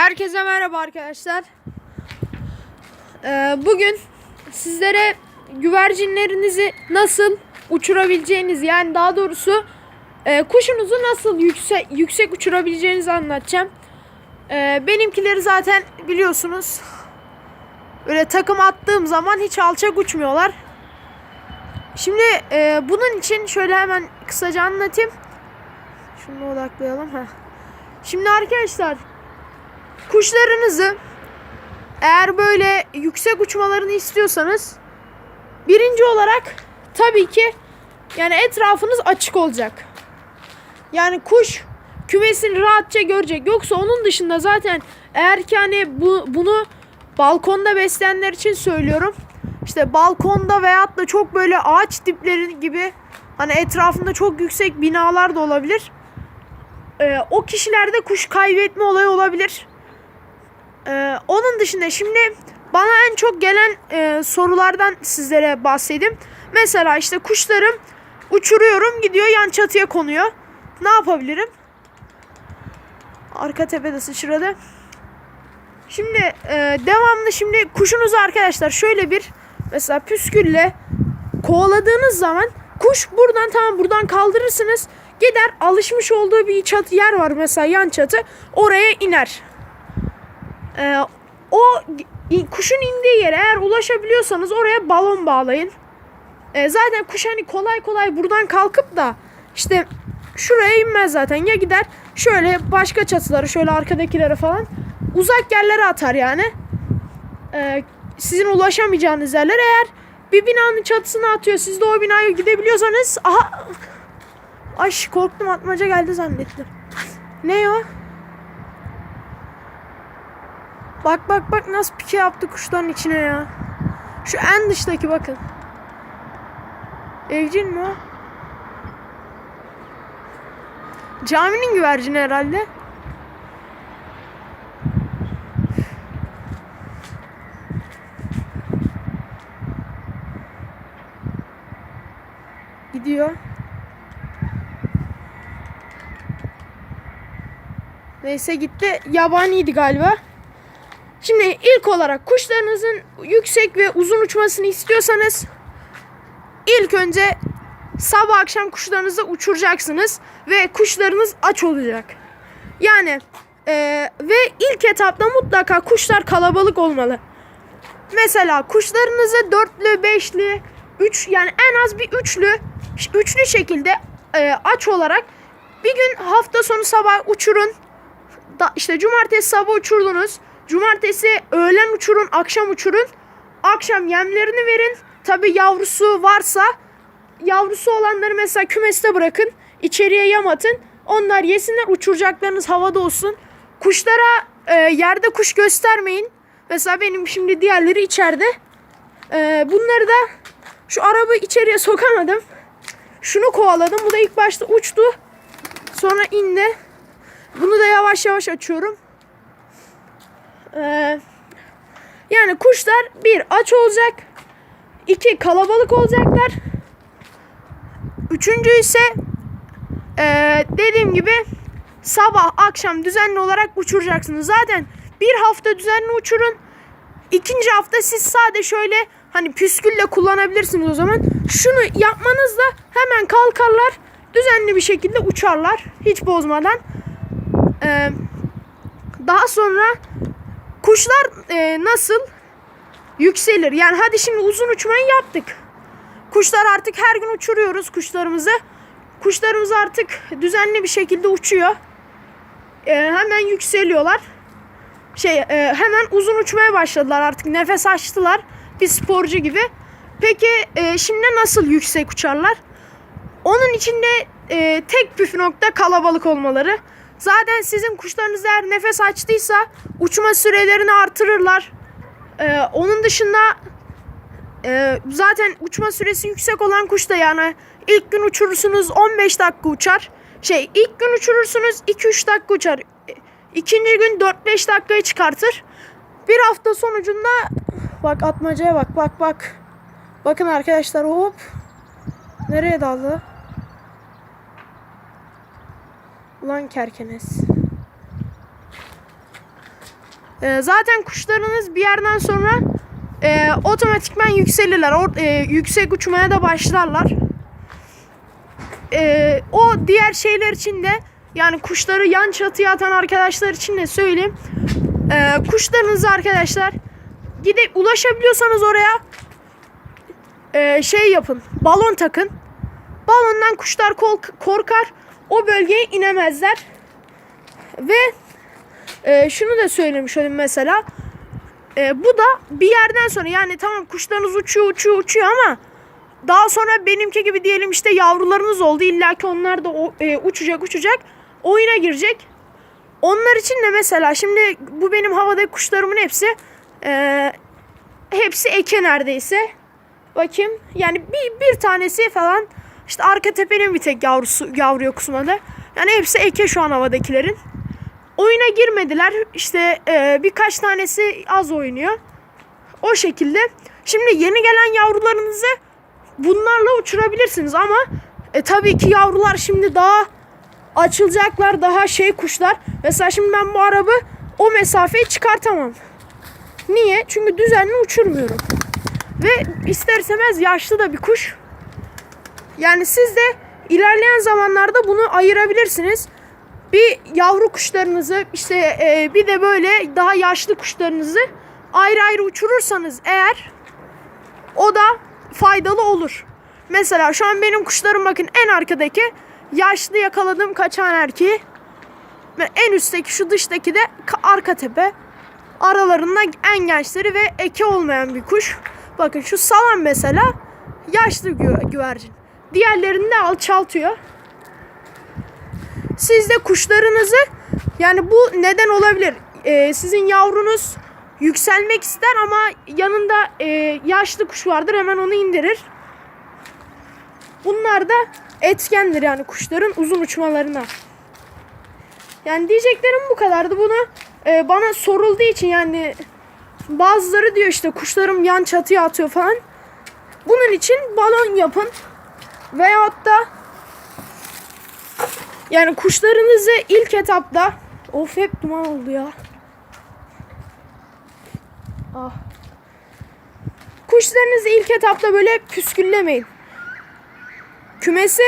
Herkese merhaba arkadaşlar. Ee, bugün sizlere güvercinlerinizi nasıl uçurabileceğiniz yani daha doğrusu e, kuşunuzu nasıl yüksek yüksek uçurabileceğinizi anlatacağım. Ee, benimkileri zaten biliyorsunuz. Böyle takım attığım zaman hiç alçak uçmuyorlar. Şimdi e, bunun için şöyle hemen kısaca anlatayım. Şunu odaklayalım. Heh. Şimdi arkadaşlar kuşlarınızı eğer böyle yüksek uçmalarını istiyorsanız birinci olarak tabii ki yani etrafınız açık olacak. Yani kuş kümesini rahatça görecek. Yoksa onun dışında zaten eğer ki hani bu, bunu balkonda besleyenler için söylüyorum. İşte balkonda veyahut da çok böyle ağaç dipleri gibi hani etrafında çok yüksek binalar da olabilir. Ee, o kişilerde kuş kaybetme olayı olabilir. Ee, onun dışında şimdi bana en çok gelen e, sorulardan sizlere bahsedeyim. Mesela işte kuşlarım uçuruyorum gidiyor yan çatıya konuyor. Ne yapabilirim? Arka tepede sıçradı. Şimdi e, devamlı şimdi kuşunuzu arkadaşlar şöyle bir mesela püskülle kovaladığınız zaman kuş buradan tamam buradan kaldırırsınız. Gider alışmış olduğu bir çatı yer var mesela yan çatı oraya iner. Ee, o kuşun indiği yere eğer ulaşabiliyorsanız oraya balon bağlayın. Ee, zaten kuş hani kolay kolay buradan kalkıp da işte şuraya inmez zaten ya gider şöyle başka çatıları şöyle arkadakilere falan uzak yerlere atar yani. Ee, sizin ulaşamayacağınız yerler eğer bir binanın çatısına atıyor siz de o binaya gidebiliyorsanız aha Ay korktum atmaca geldi zannettim. Ne o? Bak bak bak nasıl pike yaptı kuşların içine ya. Şu en dıştaki bakın. Evcil mi o? Caminin güvercini herhalde. Gidiyor. Neyse gitti. Yabaniydi galiba. Şimdi ilk olarak kuşlarınızın yüksek ve uzun uçmasını istiyorsanız ilk önce sabah akşam kuşlarınızı uçuracaksınız ve kuşlarınız aç olacak. Yani e, ve ilk etapta mutlaka kuşlar kalabalık olmalı. Mesela kuşlarınızı dörtlü, beşli, üç yani en az bir üçlü, üçlü şekilde e, aç olarak bir gün hafta sonu sabah uçurun. Da, işte cumartesi sabah uçurdunuz. Cumartesi öğlen uçurun, akşam uçurun. Akşam yemlerini verin. Tabi yavrusu varsa yavrusu olanları mesela kümeste bırakın. İçeriye yem atın. Onlar yesinler uçuracaklarınız havada olsun. Kuşlara e, yerde kuş göstermeyin. Mesela benim şimdi diğerleri içeride. E, bunları da şu araba içeriye sokamadım. Şunu kovaladım. Bu da ilk başta uçtu. Sonra indi. Bunu da yavaş yavaş açıyorum. Ee, yani kuşlar bir aç olacak. iki kalabalık olacaklar. Üçüncü ise ee, dediğim gibi sabah akşam düzenli olarak uçuracaksınız. Zaten bir hafta düzenli uçurun. İkinci hafta siz sadece şöyle hani püskülle kullanabilirsiniz o zaman. Şunu yapmanızla hemen kalkarlar. Düzenli bir şekilde uçarlar. Hiç bozmadan. Ee, daha sonra kuşlar e, nasıl yükselir? Yani hadi şimdi uzun uçmayı yaptık. Kuşlar artık her gün uçuruyoruz kuşlarımızı. Kuşlarımız artık düzenli bir şekilde uçuyor. E, hemen yükseliyorlar. Şey e, hemen uzun uçmaya başladılar artık nefes açtılar. Bir sporcu gibi. Peki e, şimdi nasıl yüksek uçarlar? Onun içinde e, tek püf nokta kalabalık olmaları. Zaten sizin kuşlarınız eğer nefes açtıysa uçma sürelerini artırırlar. Ee, onun dışında e, zaten uçma süresi yüksek olan kuş da yani ilk gün uçurursunuz 15 dakika uçar. Şey ilk gün uçurursunuz 2-3 dakika uçar. İkinci gün 4-5 dakikayı çıkartır. Bir hafta sonucunda bak atmacaya bak bak bak. Bakın arkadaşlar hop. Nereye daldı? Ulan kerkenes. E, zaten kuşlarınız bir yerden sonra e, otomatikman yükselirler. Or, e, yüksek uçmaya da başlarlar. E, o diğer şeyler için de yani kuşları yan çatıya atan arkadaşlar için de söyleyeyim. E, kuşlarınızı arkadaşlar gidip ulaşabiliyorsanız oraya e, şey yapın. Balon takın. Balondan kuşlar korkar. O bölgeye inemezler. Ve e, şunu da söylemiş olayım mesela. E, bu da bir yerden sonra yani tamam kuşlarınız uçuyor uçuyor uçuyor ama daha sonra benimki gibi diyelim işte yavrularınız oldu. İlla ki onlar da o, e, uçacak uçacak. Oyuna girecek. Onlar için de mesela şimdi bu benim havadaki kuşlarımın hepsi e, hepsi eke neredeyse. Bakayım yani bir, bir tanesi falan işte arka tepenin bir tek yavrusu yavruya kusmadı. Yani hepsi eke şu an havadakilerin. Oyuna girmediler. İşte e, birkaç tanesi az oynuyor. O şekilde. Şimdi yeni gelen yavrularınızı bunlarla uçurabilirsiniz ama e, tabii ki yavrular şimdi daha açılacaklar daha şey kuşlar. Mesela şimdi ben bu arabı o mesafeyi çıkartamam. Niye? Çünkü düzenli uçurmuyorum. Ve ister istemez yaşlı da bir kuş. Yani siz de ilerleyen zamanlarda bunu ayırabilirsiniz. Bir yavru kuşlarınızı işte e, bir de böyle daha yaşlı kuşlarınızı ayrı ayrı uçurursanız eğer o da faydalı olur. Mesela şu an benim kuşlarım bakın en arkadaki yaşlı yakaladığım kaçan erkeği ve en üstteki şu dıştaki de ka- arka tepe. Aralarında en gençleri ve eke olmayan bir kuş. Bakın şu salam mesela yaşlı gü- güvercin. Diğerlerini de alçaltıyor. Siz de kuşlarınızı yani bu neden olabilir? Ee, sizin yavrunuz yükselmek ister ama yanında e, yaşlı kuş vardır hemen onu indirir. Bunlar da etkendir yani kuşların uzun uçmalarına. Yani diyeceklerim bu kadardı. Bunu e, bana sorulduğu için yani bazıları diyor işte kuşlarım yan çatıya atıyor falan. Bunun için balon yapın. Veyahut da yani kuşlarınızı ilk etapta of hep duman oldu ya. Ah. Kuşlarınızı ilk etapta böyle püsküllemeyin. Kümese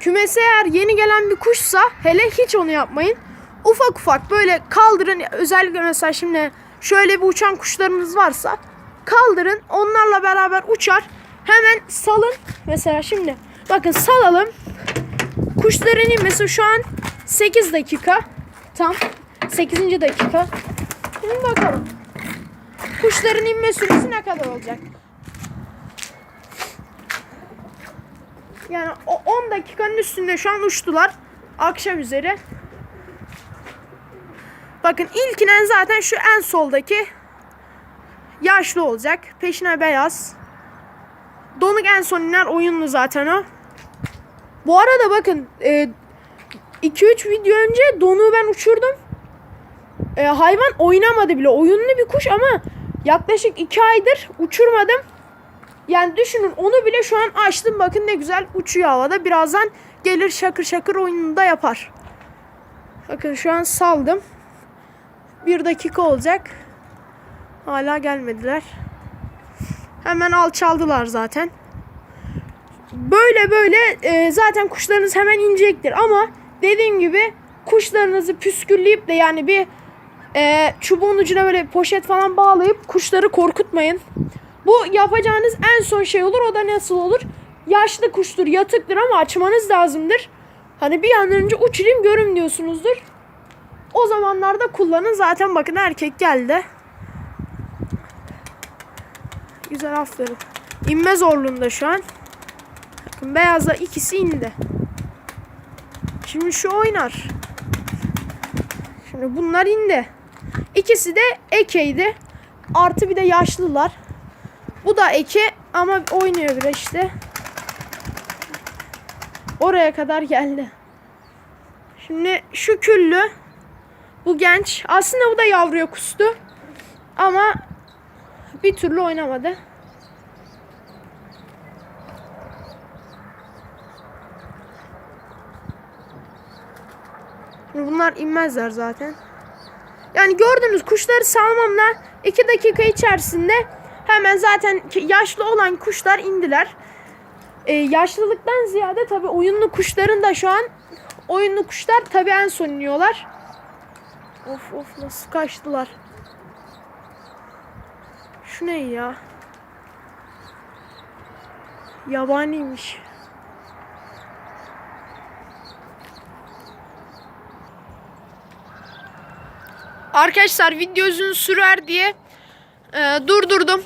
kümese eğer yeni gelen bir kuşsa hele hiç onu yapmayın. Ufak ufak böyle kaldırın. Özellikle mesela şimdi şöyle bir uçan kuşlarınız varsa kaldırın. Onlarla beraber uçar. Hemen salın. Mesela şimdi bakın salalım. Kuşların inmesi şu an 8 dakika. Tam 8. dakika. Şimdi bakalım. Kuşların inme süresi ne kadar olacak? Yani o 10 dakikanın üstünde şu an uçtular. Akşam üzeri. Bakın ilkinen zaten şu en soldaki yaşlı olacak. Peşine beyaz. Donuk en son iner oyunlu zaten o. Bu arada bakın 2-3 video önce donuğu ben uçurdum. E, hayvan oynamadı bile. Oyunlu bir kuş ama yaklaşık 2 aydır uçurmadım. Yani düşünün onu bile şu an açtım. Bakın ne güzel uçuyor havada. Birazdan gelir şakır şakır oyununu da yapar. Bakın şu an saldım. Bir dakika olacak. Hala gelmediler. Hemen alçaldılar zaten. Böyle böyle e, zaten kuşlarınız hemen inecektir. Ama dediğim gibi kuşlarınızı püskülleyip de yani bir e, çubuğun ucuna böyle poşet falan bağlayıp kuşları korkutmayın. Bu yapacağınız en son şey olur. O da nasıl olur? Yaşlı kuştur, yatıktır ama açmanız lazımdır. Hani bir an önce uçurayım görün diyorsunuzdur. O zamanlarda kullanın. Zaten bakın erkek geldi. Güzel aferin. İnme zorluğunda şu an. Bakın beyazla ikisi indi. Şimdi şu oynar. Şimdi bunlar indi. İkisi de ekeydi. Artı bir de yaşlılar. Bu da eke ama oynuyor biraz işte. Oraya kadar geldi. Şimdi şu küllü. Bu genç. Aslında bu da yavruya kustu. Ama bir türlü oynamadı. Bunlar inmezler zaten. Yani gördünüz kuşları salmamla 2 dakika içerisinde hemen zaten yaşlı olan kuşlar indiler. Ee, yaşlılıktan ziyade tabi oyunlu kuşların da şu an oyunlu kuşlar tabi en son iniyorlar. Of of nasıl kaçtılar. Şu ne ya? Yabaniymiş. Arkadaşlar video uzun sürer diye e, durdurdum.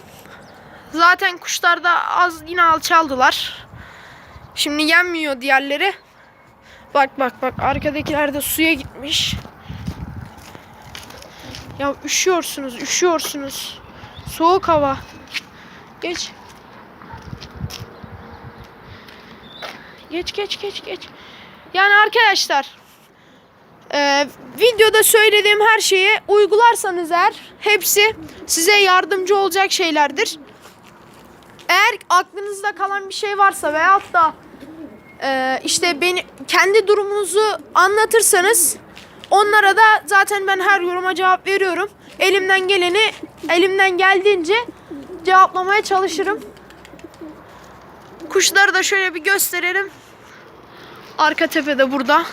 Zaten kuşlar da az yine alçaldılar. Şimdi yenmiyor diğerleri. Bak bak bak arkadakiler de suya gitmiş. Ya üşüyorsunuz, üşüyorsunuz. Soğuk hava. Geç. Geç geç geç geç. Yani arkadaşlar e, videoda söylediğim her şeyi uygularsanız eğer hepsi size yardımcı olacak şeylerdir. Eğer aklınızda kalan bir şey varsa veyahut da e, işte beni kendi durumunuzu anlatırsanız onlara da zaten ben her yoruma cevap veriyorum. Elimden geleni elimden geldiğince cevaplamaya çalışırım. Kuşları da şöyle bir gösterelim. Arka tepede burada.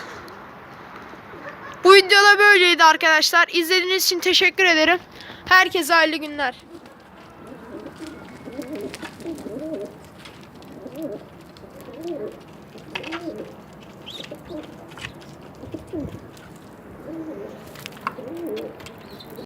Bu videoda böyleydi arkadaşlar. İzlediğiniz için teşekkür ederim. Herkese hayırlı günler.